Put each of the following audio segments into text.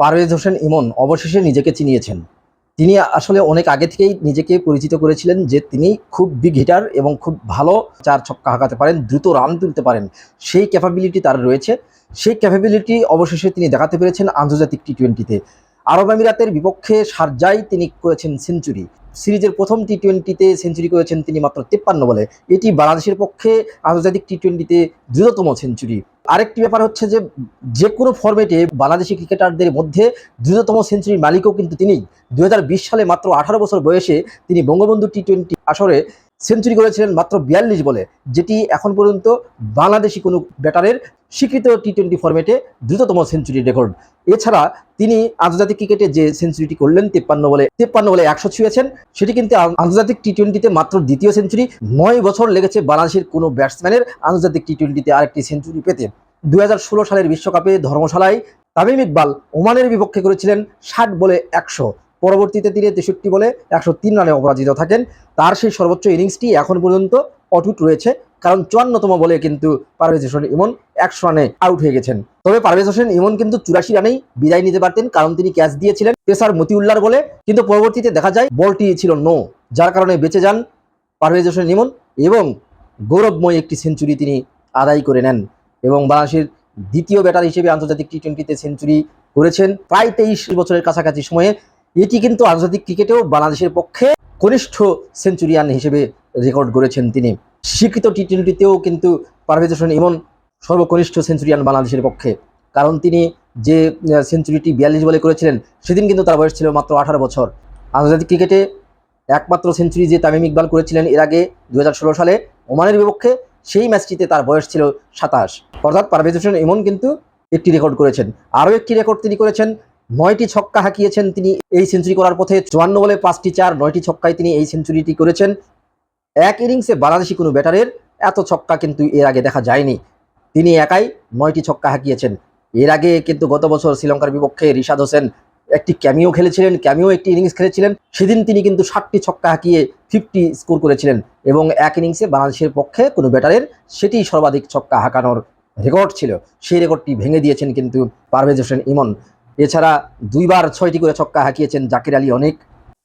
পারভেজ হোসেন ইমন অবশেষে নিজেকে চিনিয়েছেন। তিনি আসলে অনেক আগে থেকেই নিজেকে পরিচিত করেছিলেন যে তিনি খুব বিগ হিটার এবং খুব ভালো চার ছক্কা হাঁকাতে পারেন, দ্রুত রান তুলতে পারেন। সেই ক্যাপাবিলিটি তার রয়েছে। সেই ক্যাপাবিলিটি অবশেষে তিনি দেখাতে পেরেছেন আন্তর্জাতিক টি টোয়েন্টিতে আরব আমিরাতের বিপক্ষে সারজাই তিনি করেছেন সেঞ্চুরি সিরিজের প্রথম টি টোয়েন্টিতে সেঞ্চুরি করেছেন তিনি মাত্র তেপ্পান্ন বলে। এটি বাংলাদেশের পক্ষে আন্তর্জাতিক টি টোয়েন্টিতে দ্রুততম সেঞ্চুরি আরেকটি ব্যাপার হচ্ছে যে যে কোনো ফরম্যাটে বাংলাদেশি ক্রিকেটারদের মধ্যে দ্রুততম সেঞ্চুরির মালিকও কিন্তু তিনি। দু হাজার বিশ সালে মাত্র আঠারো বছর বয়সে তিনি বঙ্গবন্ধু টি টোয়েন্টি আসরে সেঞ্চুরি করেছিলেন মাত্র বিয়াল্লিশ বলে, যেটি এখন পর্যন্ত বাংলাদেশি কোনো ব্যাটারের স্বীকৃত টি টোয়েন্টি ফরম্যাটে দ্রুততম সেঞ্চুরি রেকর্ড এছাড়া তিনি আন্তর্জাতিক ক্রিকেটে যে সেঞ্চুরিটি করলেন, তেপ্পান্ন বলে তেপ্পান্ন বলে একশো ছুঁয়েছেন, সেটি কিন্তু আন্তর্জাতিক টি টোয়েন্টিতে মাত্র দ্বিতীয় সেঞ্চুরি নয় বছর লেগেছে বাংলাদেশের কোনো ব্যাটসম্যানের আন্তর্জাতিক টি টোয়েন্টিতে আরেকটি সেঞ্চুরি পেতে। দু হাজার ষোলো সালের বিশ্বকাপে ধর্মশালায় তামিম ইকবাল ওমানের বিপক্ষে করেছিলেন ষাট বলে একশো। পরবর্তীতে তিনি তেষট্টি বলে একশো তিন রানে অপরাজিত থাকেন। তার সেই সর্বোচ্চ ইনিংসটি এখন পর্যন্ত অটুট রয়েছে। কারণ চুয়ান্নতম বলে কিন্তু পারভেজ হোসেন ইমন একশো রানে আউট হয়ে গেছেন। তবে পারভেজ হোসেন ইমন কিন্তু চুরাশি রানেই বিদায় নিতে পারতেন, কারণ তিনি ক্যাচ দিয়েছিলেন পেসার মতিউল্লার বলে, কিন্তু পরবর্তীতে দেখা যায় বলটি ছিল নো যার কারণে বেঁচে যান পারভেজ হোসেন ইমন এবং গৌরবময় একটি সেঞ্চুরি তিনি আদায় করে নেন এবং বাংলাদেশের দ্বিতীয় ব্যাটার হিসেবে আন্তর্জাতিক টি টোয়েন্টিতে সেঞ্চুরি করেছেন। প্রায় তেইশ বছরের কাছাকাছি সময়ে এটি কিন্তু আন্তর্জাতিক ক্রিকেটেও বাংলাদেশের পক্ষে কনিষ্ঠ সেঞ্চুরিয়ান হিসেবে রেকর্ড করেছেন তিনি। স্বীকৃত টি টোয়েন্টিতেও কিন্তু পারভেজ হোসেন ইমন সর্বকনিষ্ঠ সেঞ্চুরিয়ান বাংলাদেশের পক্ষে। কারণ তিনি যে সেঞ্চুরিটি বিয়াল্লিশ বলে করেছিলেন, সেদিন কিন্তু তার বয়স ছিল মাত্র আঠারো বছর। আন্তর্জাতিক ক্রিকেটে একমাত্র সেঞ্চুরি যে তামিম ইকবাল করেছিলেন এর আগে দু হাজার ষোলো সালে, ওমানের বিপক্ষে সেই ম্যাচটিতে তার বয়স ছিল সাতাশ। অর্থাৎ পারভেজ হোসেন ইমন কিন্তু একটি রেকর্ড করেছেন। আরও একটি রেকর্ড তিনি করেছেন, নয়টি ছক্কা হাঁকিয়েছেন তিনি এই সেঞ্চুরি করার পথে। চুয়ান্ন বলে পাঁচটি চার, নয়টি ছক্কায় তিনি এই সেঞ্চুরিটি করেছেন। এক ইনিংসে বাংলাদেশি কোনো ব্যাটারের এত ছক্কা কিন্তু এর আগে দেখা যায়নি। তিনি একাই নয়টি ছক্কা হাঁকিয়েছেন। এর আগে কিন্তু গত বছর শ্রীলঙ্কার বিপক্ষে রিশাদ হোসেন একটি ক্যামিও খেলেছিলেন ক্যামিও একটি ইনিংস খেলেছিলেন। সেদিন তিনি কিন্তু ষাটটি ছক্কা হাঁকিয়ে ফিফটি স্কোর করেছিলেন এবং এক ইনিংসে বাংলাদেশের পক্ষে কোনো ব্যাটারের সেটি সর্বাধিক ছক্কা হাঁকানোর রেকর্ড ছিল। সেই রেকর্ডটি ভেঙে দিয়েছেন কিন্তু পারভেজ হোসেন ইমন। এছাড়া দুইবার ছয়টি করে ছক্কা হাঁকিয়েছেন জাকির আলী অনেক।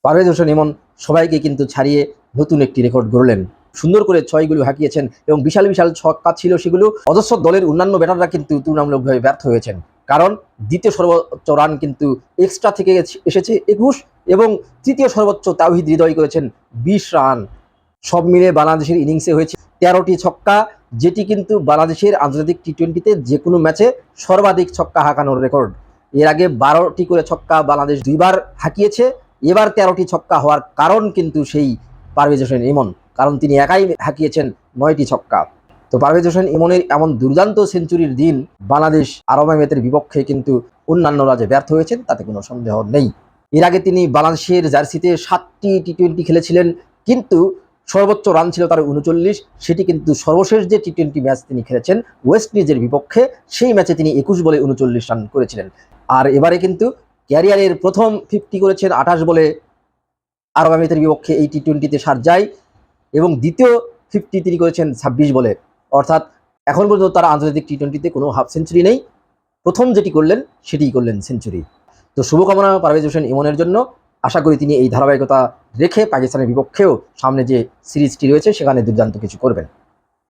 পারভেজ হোসেন ইমন সবাইকে কিন্তু ছাড়িয়ে নতুন একটি রেকর্ড গড়লেন। সুন্দর করে ছয়গুলো হাঁকিয়েছেন এবং বিশাল বিশাল ছক্কা ছিল সেগুলো অজস্র দলের অন্যান্য ব্যাটাররা কিন্তু তুলনামূলকভাবে ব্যর্থ হয়েছেন। কারণ দ্বিতীয় সর্বোচ্চ রান কিন্তু এক্সট্রা থেকে এসেছে একুশ এবং তৃতীয় সর্বোচ্চ তাওহিদ হৃদয় করেছেন বিশ রান। সব মিলে বাংলাদেশের ইনিংসে হয়েছে তেরোটি ছক্কা, যেটি কিন্তু বাংলাদেশের আন্তর্জাতিক টি টোয়েন্টিতে যে কোনো ম্যাচে সর্বাধিক ছক্কা হাঁকানোর রেকর্ড। এর আগে বারোটি করে ছক্কা বাংলাদেশ দুইবার হাঁকিয়েছে, এবার তেরোটি ছক্কা হওয়ার কারণ কিন্তু সেই পারভেজ হোসেন ইমন, কারণ তিনি একাই হাঁকিয়েছেন নয়টি ছক্কা। তো পারভেজ হোসেন ইমনের এমন দুর্দান্ত সেঞ্চুরির দিন বাংলাদেশ আরব আমিরাতের বিপক্ষে কিন্তু অন্যান্য রাজ্যে ব্যর্থ হয়েছেন, তাতে কোনো সন্দেহ নেই। এর আগে তিনি বাংলাদেশের জার্সিতে সাতটি টি টোয়েন্টি খেলেছিলেন, কিন্তু সর্বোচ্চ রান ছিল তার উনচল্লিশ, সেটি কিন্তু সর্বশেষ যে টি টোয়েন্টি ম্যাচ তিনি খেলেছেন ওয়েস্ট ইন্ডিজের বিপক্ষে, সেই ম্যাচে তিনি একুশ বলে উনচল্লিশ রান করেছিলেন। আর এবারে কিন্তু ক্যারিয়ারের প্রথম ফিফটি করেছেন আঠাশ বলে আরব আমিরাতের বিপক্ষে এই টি টোয়েন্টিতে যায় এবং দ্বিতীয় ফিফটি তিনি করেছেন ছাব্বিশ বলে। অর্থাৎ এখন পর্যন্ত তার আন্তর্জাতিক টি টোয়েন্টিতে কোনো হাফ সেঞ্চুরি নেই। প্রথম যেটি করলেন, সেটিই করলেন সেঞ্চুরি তো শুভকামনা পারভেজ হোসেন ইমনের জন্য। আশা করি তিনি এই ধারাবাহিকতা রেখে পাকিস্তানের বিপক্ষেও সামনে যে সিরিজটি রয়েছে, সেখানে দুর্দান্ত কিছু করবেন।